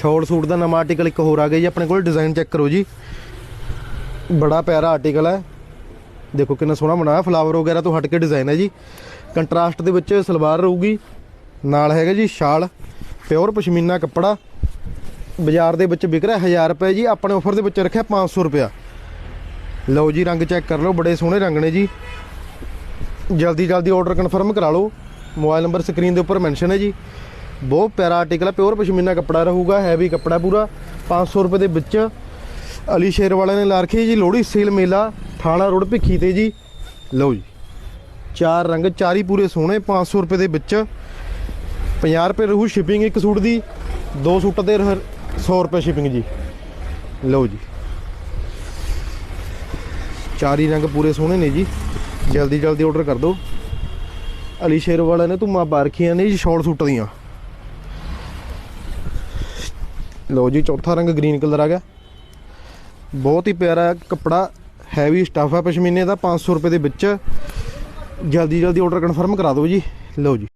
Short suit ਦਾ ਨਵਾਂ article ਇੱਕ ਹੋਰ ਆ ਗਿਆ ਜੀ, ਆਪਣੇ ਕੋਲ ਡਿਜ਼ਾਈਨ ਚੈੱਕ ਕਰੋ ਜੀ। ਬੜਾ ਪਿਆਰਾ ਆਰਟੀਕਲ ਹੈ। ਦੇਖੋ ਕਿੰਨਾ ਸੋਹਣਾ ਬਣਾਇਆ ਫਲਾਵਰ ਵਗੈਰਾ ਤੋਂ ਹਟ ਕੇ ਡਿਜ਼ਾਈਨ ਹੈ ਜੀ। ਕੰਟਰਾਸਟ ਦੇ ਵਿੱਚ ਸਲਵਾਰ ਰਹੂਗੀ। ਨਾਲ ਹੈਗਾ ਜੀ ਸ਼ਾਲ ਪਿਓਰ ਪਸ਼ਮੀਨਾ ਕੱਪੜਾ। ਬਾਜ਼ਾਰ ਦੇ ਵਿੱਚ ਵਿਕ ਰਿਹਾ 1000 ਰੁਪਏ ਜੀ, ਆਪਣੇ ਆਫਰ ਦੇ ਵਿੱਚ ਰੱਖਿਆ 500 ਰੁਪਿਆ ਲਓ ਜੀ, ਰੰਗ ਚੈੱਕ ਕਰ ਲਓ, ਬੜੇ ਸੋਹਣੇ ਰੰਗ ਨੇ ਜੀ। ਜਲਦੀ ਜਲਦੀ ਆਰਡਰ ਕਨਫਰਮ ਕਰਾ ਲਓ। ਮੋਬਾਈਲ ਨੰਬਰ ਸਕਰੀਨ ਦੇ ਉੱਪਰ ਮੈਂਸ਼ਨ ਹੈ ਜੀ। ਬਹੁਤ ਪਿਆਰਾ ਆਰਟੀਕਲ ਹੈ ਪਿਓਰ ਪਸ਼ਮੀਨਾ ਕੱਪੜਾ ਰਹੂਗਾ ਹੈਵੀ ਕੱਪੜਾ ਪੂਰਾ। 500 ਰੁਪਏ ਦੇ ਵਿੱਚ ਅਲੀ ਸ਼ੇਰ ਵਾਲਿਆਂ ਨੇ ਲਾ ਰੱਖੀ ਜੀ, ਲੋਹੜੀ ਸੇਲ ਮੇਲਾ, ਥਾਣਾ ਰੋਡ ਭਿੱਖੀ ਤੇ ਜੀ। ਲਓ ਜੀ, ਚਾਰ ਰੰਗ, ਚਾਰ ਹੀ ਪੂਰੇ ਸੋਹਣੇ 500 ਰੁਪਏ ਦੇ ਵਿੱਚ। 50 ਰੁਪਏ ਰਹੂ ਸ਼ਿਪਿੰਗ ਇੱਕ ਸੂਟ ਦੀ, ਦੋ ਸੂਟਾਂ ਦੇ 100 ਰੁਪਏ ਸ਼ਿਪਿੰਗ ਜੀ। ਲਓ ਜੀ, ਚਾਰ ਹੀ ਰੰਗ ਪੂਰੇ ਸੋਹਣੇ ਨੇ ਜੀ। ਜਲਦੀ ਜਲਦੀ ਆਰਡਰ ਕਰ ਦਿਓ। ਅਲੀ ਸ਼ੇਰ ਵਾਲਿਆਂ ਨੇ ਧੁੰਮਾਂ ਪਾ ਰੱਖੀਆਂ ਨੇ ਜੀ ਸ਼ਾਰਟ ਸੂਟ ਦੀਆਂ। ਲਓ ਜੀ, ਚੌਥਾ ਰੰਗ ਗ੍ਰੀਨ ਕਲਰ ਆ ਗਿਆ। ਬਹੁਤ ਹੀ ਪਿਆਰਾ ਕੱਪੜਾ ਹੈਵੀ ਸਟਫ ਹੈ ਪਸ਼ਮੀਨੇ ਦਾ 500 ਰੁਪਏ ਦੇ ਵਿੱਚ। ਜਲਦੀ ਜਲਦੀ ਆਰਡਰ ਕਨਫਰਮ ਕਰਾ ਦਿਓ ਜੀ। ਲਓ ਜੀ।